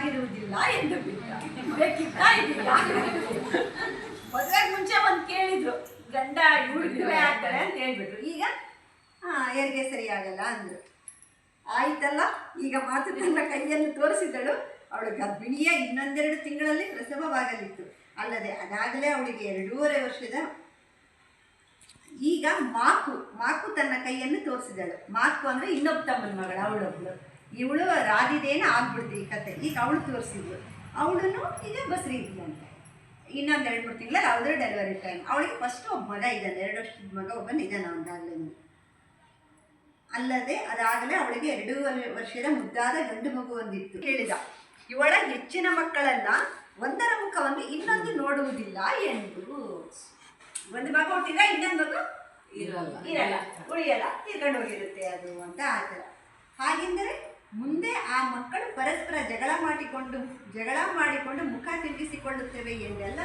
ಆಗಿರುವುದಿಲ್ಲ ಎಂದು ಬಿಟ್ಟ ಮುಂಚೆ ಒಂದು ಕೇಳಿದ್ರು, ಗಂಡ ಇವ್ರು ವಿಧವೆ ಆಗ್ತಾಳೆ ಅಂತ ಹೇಳ್ಬಿಟ್ರು. ಈಗ ಹಾ ಹೆರಿಗೆ ಸರಿಯಾಗಲ್ಲ ಅಂದ್ರು. ಆಯ್ತಲ್ಲ, ಈಗ ಮಾತು ತನ್ನ ಕೈಯನ್ನು ತೋರಿಸಿದಳು. ಅವಳು ಗರ್ಭಿಣಿಯ ಇನ್ನೊಂದೆರಡು ತಿಂಗಳಲ್ಲಿ ಪ್ರಸವವಾಗಲಿತ್ತು. ಅಲ್ಲದೆ ಅದಾಗಲೇ ಅವಳಿಗೆ ಎರಡೂವರೆ ವರ್ಷದ ಈಗ ಮಾಕು ಮಾಕು ತನ್ನ ಕೈಯನ್ನು ತೋರಿಸಿದಳು. ಮಾಕು ಅಂದ್ರೆ ಇನ್ನೊಬ್ಬ ತಮ್ಮನ ಮಗಳು, ಅವಳೊಬ್ಳು. ಇವಳು ರಾಧಿದೇನ ಆಗ್ಬಿಡ್ತು ಈ ಕತೆ. ಈಗ ಅವಳು ತೋರಿಸಿದ್ಳು ಅವಳನ್ನು ಈಗ ಬಸ್ರಿ ಇದ್ಲಂತೆ ಇನ್ನೊಂದು ಎರಡು ಮೂರು ತಿಂಗಳಲ್ಲಿ ಯಾವುದೇ ಡೆಲಿವರಿ ಟೈಮ್ ಅವಳಿಗೆ ಫಸ್ಟ್ ಒಬ್ಬ ಮಗ ಇದ್ದಾನೆ. ಎರಡು ವರ್ಷದ ಮಗ ಒಬ್ಬ ನಿಧಾನ ಅವನಾಗಲೇ ಅಲ್ಲದೆ ಅದಾಗಲೇ ಅವಳಿಗೆ ಎರಡೂವರೆ ವರ್ಷದ ಮುದ್ದಾದ ಗಂಡು ಮಗು ಒಂದಿತ್ತು. ಹೇಳಿದ ಇವಳ ಹೆಚ್ಚಿನ ಮಕ್ಕಳನ್ನ ಒಂದರ ಮುಖವನ್ನು ಇನ್ನೊಂದು ನೋಡುವುದಿಲ್ಲ ಎಂದು. ಒಂದು ಮಗು ಹುಟ್ಟಿದ್ರೆ ಇನ್ನೊಂದು ಮಗು ಇರಲ್ಲ. ಇರಲ್ಲ. ಉಳಿಯಲ್ಲ. ತೀರ್ಕೊಂಡು ಹೋಗಿರುತ್ತೆ ಅದು ಅಂತ ಆತರ ಹಾಗೆಂದರೆ ಮುಂದೆ ಆ ಮಕ್ಕಳು ಪರಸ್ಪರ ಜಗಳ ಮಾಡಿಕೊಂಡು ಜಗಳ ಮಾಡಿಕೊಂಡು ಮುಖ ತಿರುಗಿಸಿಕೊಳ್ಳುತ್ತವೆ ಎಂದೆಲ್ಲ